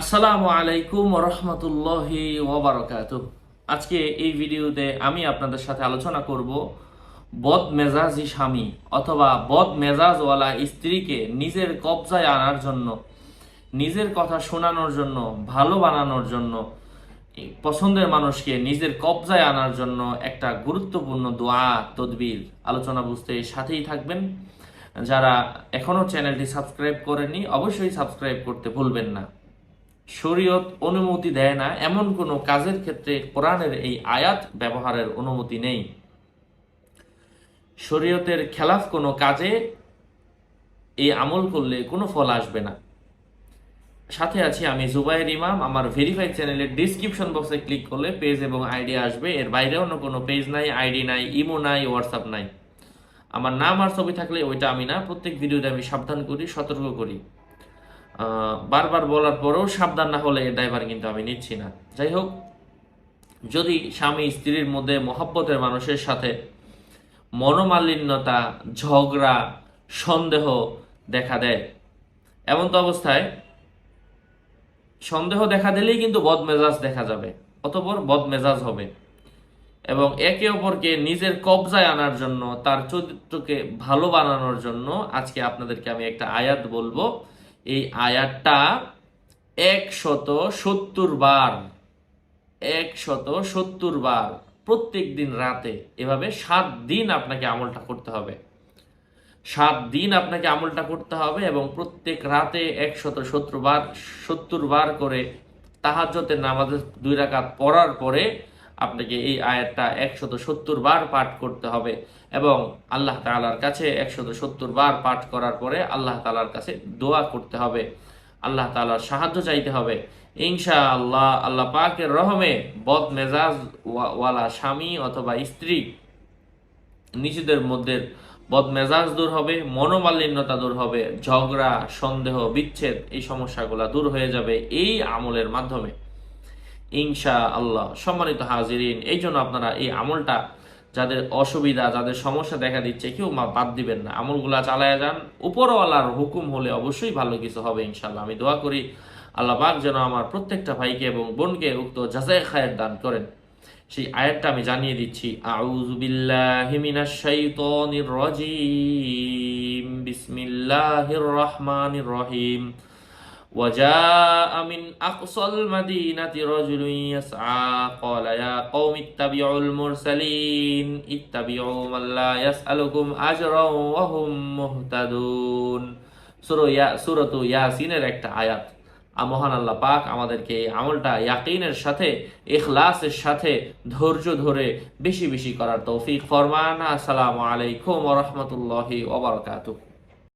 আসসালামু আলাইকুম রহমতুল্লাহি ওবরাকাত আজকে এই ভিডিওতে আমি আপনাদের সাথে আলোচনা করব বদ মেজাজি স্বামী অথবা বদ মেজাজওয়ালা স্ত্রীকে নিজের কবজায় আনার জন্য, নিজের কথা শোনানোর জন্য, ভালো বানানোর জন্য পছন্দের মানুষকে নিজের কবজায় আনার জন্য একটা গুরুত্বপূর্ণ দোয়া, তদবির আলোচনা বুঝতে সাথেই থাকবেন। যারা এখনও চ্যানেলটি সাবস্ক্রাইব করেনি অবশ্যই সাবস্ক্রাইব করতে ভুলবেন না। শরীয়ত অনুমতি দেয় না, এমন কোনো কাজের ক্ষেত্রে কোরআনের এই আয়াত ব্যবহারের অনুমতি নেই। শরীয়তের খেলাফ কোনো কাজে এই আমল করলে কোনো ফল আসবে না। সাথে আছি আমি জুবাইর ইমাম, আমার ভেরিফাইড চ্যানেলের ডিসক্রিপশন বক্সে ক্লিক করলে পেজ এবং আইডি আসবে। এর বাইরে অন্য কোনো পেজ নাই আইডি নাই ইমো নাই হোয়াটসঅ্যাপ নাই। আমার নাম আর ছবি থাকলে ওইটা আমি না, প্রত্যেক ভিডিওতে আমি সাবধান করি, সতর্ক করি। বারবার বলার পরেও সাবধান না হলে ড্রাইভার কিন্তু আমি নিচ্ছি না। যাই হোক যদি স্বামী স্ত্রীর মধ্যে মহাব্বতের মানুষের সাথে মনোমালিন্যতা, ঝগড়া, সন্দেহ দেখা দেয়, এমন তো অবস্থায় সন্দেহ দেখা দিলেই কিন্তু বদমেজাজ দেখা যাবে, অতপর বদমেজাজ হবে। এবং একে অপরকে নিজের কবজায় আনার জন্য, তার চরিত্রকে ভালো বানানোর জন্য আজকে আপনাদেরকে আমি একটা আয়াত বলব। এই আয়াতটা একশত সত্তর বার, একশত সত্তর বার প্রত্যেক দিন রাতে। এভাবে সাত দিন আপনাকে আমলটা করতে হবে। সাত দিন আপনাকে আমলটা করতে হবে এবং প্রত্যেক রাতে একশত সত্তর বার সত্তর বার করে তাহাজ্জতের নামাজে দুই রাকাত পড়ার পরে আপনাকে এই আয়াতটা একশত সত্তর বার পাঠ করতে হবে এবং আল্লাহ তালার কাছে একশত সত্তর বার পাঠ করার পরে আল্লাহ তালার কাছে দোয়া করতে হবে। আল্লাহ তালার সাহায্য চাইতে হবে। ইনশা আল্লাহ আল্লাহ পাকের রহমে বদ মেজাজ ওয়ালা স্বামী অথবা স্ত্রী নিজেদের মধ্যে বদমেজাজ দূর হবে, মনোমালিন্যতা দূর হবে, ঝগড়া, সন্দেহ, বিচ্ছেদ এই সমস্যাগুলো দূর হয়ে যাবে এই আমলের মাধ্যমে। ইনশা আল্লাহ সম্মানিত হাজিরিন, এই জন্য আপনারা এই আমলটা যাদের অসুবিধা, যাদের সমস্যা দেখা দিচ্ছে, কেউ মা বাদ দিবেন না। আমলগুলা চালায় যান। উপরওয়ালার হুকুম হলে অবশ্যই ভালো কিছু হবে ইনশাল্লাহ আমি দোয়া করি আল্লাহ পাক যেন আমার প্রত্যেকটা ভাইকে এবং বোনকে উক্ত যাচাই খায়ের দান করেন। সেই আয়াতটা আমি জানিয়ে দিচ্ছি। আউযু বিল্লাহি মিনাশ শাইতানির রাজিম। বিসমিল্লাহির রহমানির রহিম। وجاء من أقصى المدينة رجل يسعى قال يا قوم اتبعوا المرسلين اتبعوا من لا يسألكم أجرا وهم مهتدون সুরো ইয়া সুরত ইয়াসিনের একটা আয়াত আ- মহান আল্লাহ পাক আমাদেরকে এই আমলটা ইয়াকিনের সাথে ইখলাসের সাথে ধৈর্য ধরে বেশি বেশি করার তৌফিক ফরমান আসসালামু আলাইকুম ওয়া রাহমাতুল্লাহি ওয়া বারাকাতুহু